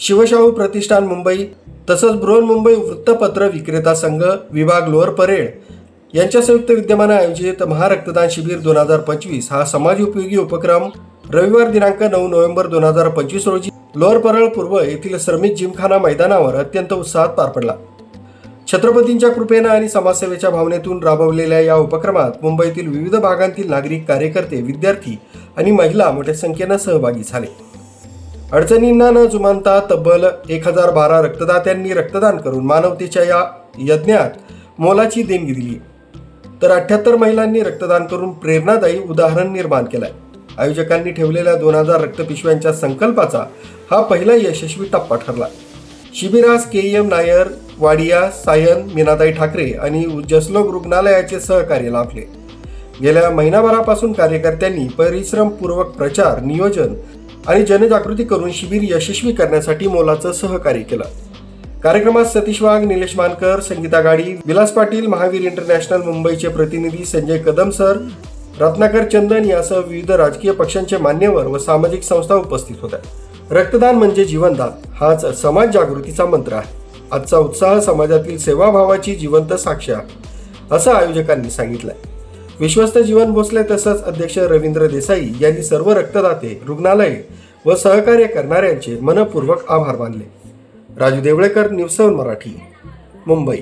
शिवशाहू प्रतिष्ठान मुंबई तसंच बृहन्मुंबई वृत्तपत्र विक्रेता संघ विभाग लोअर परेड यांच्या संयुक्त विद्यमाने आयोजित महारक्तदान शिबिर दोन हजार पंचवीस हा समाजोपयोगी उपक्रम रविवार दिनांक नऊ नोव्हेंबर दोन हजार पंचवीस रोजी लोअर परळ पूर्व येथील श्रमिक जिमखाना मैदानावर अत्यंत उत्साहात पार पडला. छत्रपतींच्या कृपेनं आणि समाजसेवेच्या भावनेतून राबवलेल्या या उपक्रमात मुंबईतील विविध भागांतील नागरिक कार्यकर्ते विद्यार्थी आणि महिला मोठ्या संख्येनं सहभागी झाले. अडचणींना न जुमानता तब्बल एक हजार बारा रक्तदात्यांनी रक्तदान करून मानवतेच्या या यज्ञात मोलाची देणगी दिली. तर अठ्याहत्तर महिलांनी रक्तदान करून प्रेरणादायी उदाहरण निर्माण केलंय. आयोजकांनी ठेवलेल्या दोन हजार रक्तपिशव्यांच्या संकल्पाचा हा पहिला यशस्वी टप्पा ठरला. शिबिरास के एम नायर वाडिया सायन मीनाताई ठाकरे आणि जसलोक रुग्णालयाचे सहकार्य लाभले. गेल्या महिनाभरापासून कार्यकर्त्यांनी परिश्रमपूर्वक प्रचार नियोजन आणि जनजागृती करून शिबिर यशस्वी करण्यासाठी मोलाचं सहकार्य केलं. कार्यक्रमात सतीश वाघ निलेश मानकर संगीता गाडी विलास पाटील महावीर इंटरनॅशनल मुंबईचे प्रतिनिधी संजय कदम सर रत्नाकर चंदन यासह विविध राजकीय पक्षांचे मान्यवर व सामाजिक संस्था उपस्थित होत्या. रक्तदान म्हणजे जीवनदान हाच समाज जागृतीचा मंत्र आहे. आजचा उत्साह समाजातील सेवाभावाची जिवंत साक्ष आहे असं आयोजकांनी सांगितलंय. विश्वस्त जीवन भोसले तसंच अध्यक्ष रवींद्र देसाई यांनी सर्व रक्तदाते रुग्णालय व सहकार्य करणाऱ्यांचे मनपूर्वक आभार मानले. Raju Deolekar news seven Marathi Mumbai.